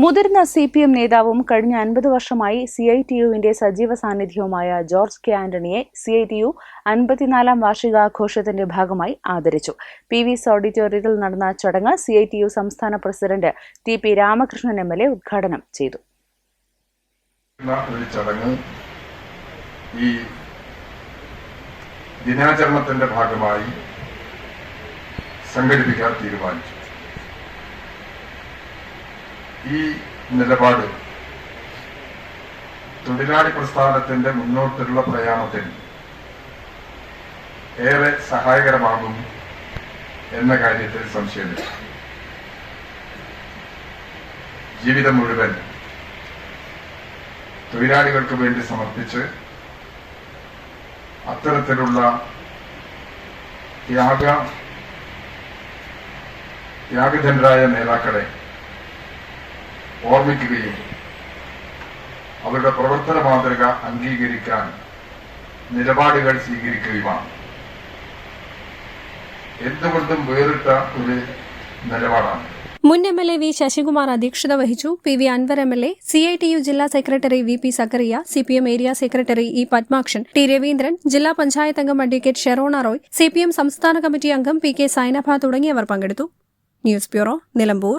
മുതിർന്ന C P M നേതാവും കഴിഞ്ഞ അൻപത് വർഷമായി സി ഐ ടി യുവിന്റെ സജീവ സാന്നിധ്യവുമായ ജോർജ് കെ ആന്റണിയെ സി ഐ ടി യു അൻപത്തിനാലാം വാർഷികാഘോഷത്തിന്റെ ഭാഗമായി ആദരിച്ചു. പി വി ഓഡിറ്റോറിയത്തിൽ നടന്ന ചടങ്ങ് സി ഐ ടി യു സംസ്ഥാന president T P Ramakrishnan M L A ഉദ്ഘാടനം ചെയ്തു. ഈ ദിനാചരണത്തിന്റെ ഭാഗമായി സംഘടിപ്പിക്കാൻ തീരുമാനിച്ചു. ഈ നിലപാട് തൊഴിലാളി പ്രസ്ഥാനത്തിന്റെ മുന്നോട്ടുള്ള പ്രയാണത്തിന് ഏറെ സഹായകരമാകും എന്ന കാര്യത്തിൽ സംശയമില്ല. ജീവിതം മുഴുവൻ തൊഴിലാളികൾക്ക് വേണ്ടി സമർപ്പിച്ച് അത്തരത്തിലുള്ള ത്യാഗ ത്യാഗധനരായ നേതാക്കളെ ഓർമ്മിക്കുകയും അവരുടെ പ്രവർത്തന മാതൃക അംഗീകരിക്കാൻ നിലപാടുകൾ സ്വീകരിക്കുകയുമാണ്. എന്തുകൊണ്ടും വേറിട്ട ഒരു നിലപാടാണ്. മുൻ M L A V Sasikumar അധ്യക്ഷത വഹിച്ചു. P V Anvar M L A C I T U ജില്ലാ secretary V P Zakaria C P M area secretary E Padmakshan T Raveendran ജില്ലാ പഞ്ചായത്ത് അംഗം advocate Sherona Roy C P M സംസ്ഥാന committee അംഗം P K Sainaba തുടങ്ങിയവർ പങ്കെടുത്തു. News bureau Nilambur.